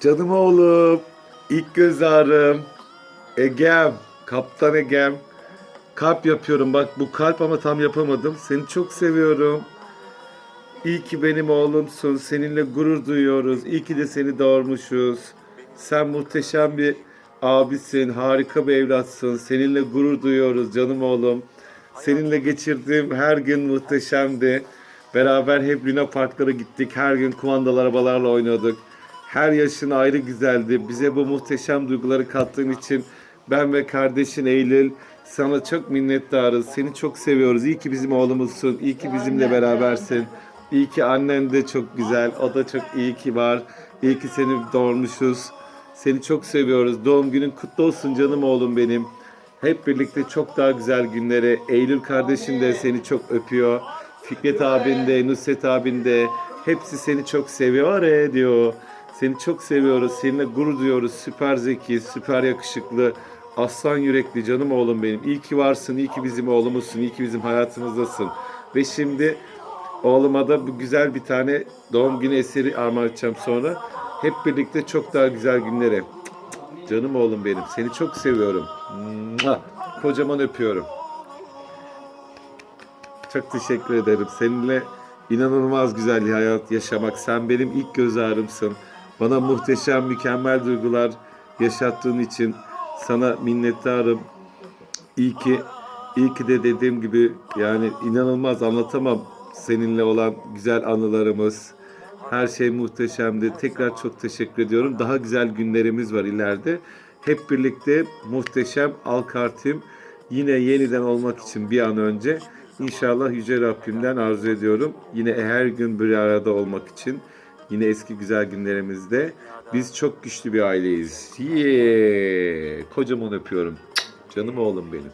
Canım oğlum. ilk göz ağrım. Egem. Kaptan Egem. Kalp yapıyorum. Bak bu kalp ama tam yapamadım. Seni çok seviyorum. İyi ki benim oğlumsun. Seninle gurur duyuyoruz. İyi ki de seni doğurmuşuz. Sen muhteşem bir abisin. Harika bir evlatsın. Seninle gurur duyuyoruz canım oğlum. Seninle geçirdiğim her gün muhteşemdi. Beraber hep Luna Parklara gittik. Her gün kumandalı arabalarla oynadık. Her yaşın ayrı güzeldi. Bize bu muhteşem duyguları kattığın için ben ve kardeşin Eylül sana çok minnettarız. Seni çok seviyoruz. İyi ki bizim oğlumuzsun. İyi ki bizimle berabersin. İyi ki annen de çok güzel. O da çok iyi ki var. İyi ki seni doğurmuşuz. Seni çok seviyoruz. Doğum günün kutlu olsun canım oğlum benim. Hep birlikte çok daha güzel günlere. Eylül kardeşin de seni çok öpüyor. Fikret abin de, Nusret abin de. Hepsi seni çok seviyor diyor. Seni çok seviyoruz. Seninle gurur duyuyoruz. Süper zeki, süper yakışıklı. Aslan yürekli canım oğlum benim. İyi ki varsın. iyi ki bizim oğlumuzsun. iyi ki bizim hayatımızdasın. Ve şimdi oğluma da bu güzel bir tane doğum günü eseri armağan edeceğim sonra. Hep birlikte çok daha güzel günlere. Canım oğlum benim. Seni çok seviyorum. Kocaman öpüyorum. Çok teşekkür ederim. Seninle inanılmaz güzel bir hayat yaşamak. Sen benim ilk göz ağrımsın. Bana muhteşem, mükemmel duygular yaşattığın için sana minnettarım. İyi ki, iyi ki de dediğim gibi yani inanılmaz anlatamam seninle olan güzel anılarımız. Her şey muhteşemdi. Tekrar çok teşekkür ediyorum. Daha güzel günlerimiz var ileride. Hep birlikte muhteşem Alkartim yine yeniden olmak için bir an önce inşallah Yüce Rabbimden arzu ediyorum. Yine her gün bir arada olmak için Yine eski güzel günlerimizde biz çok güçlü bir aileyiz. Yee. Kocaman öpüyorum. Canım oğlum benim.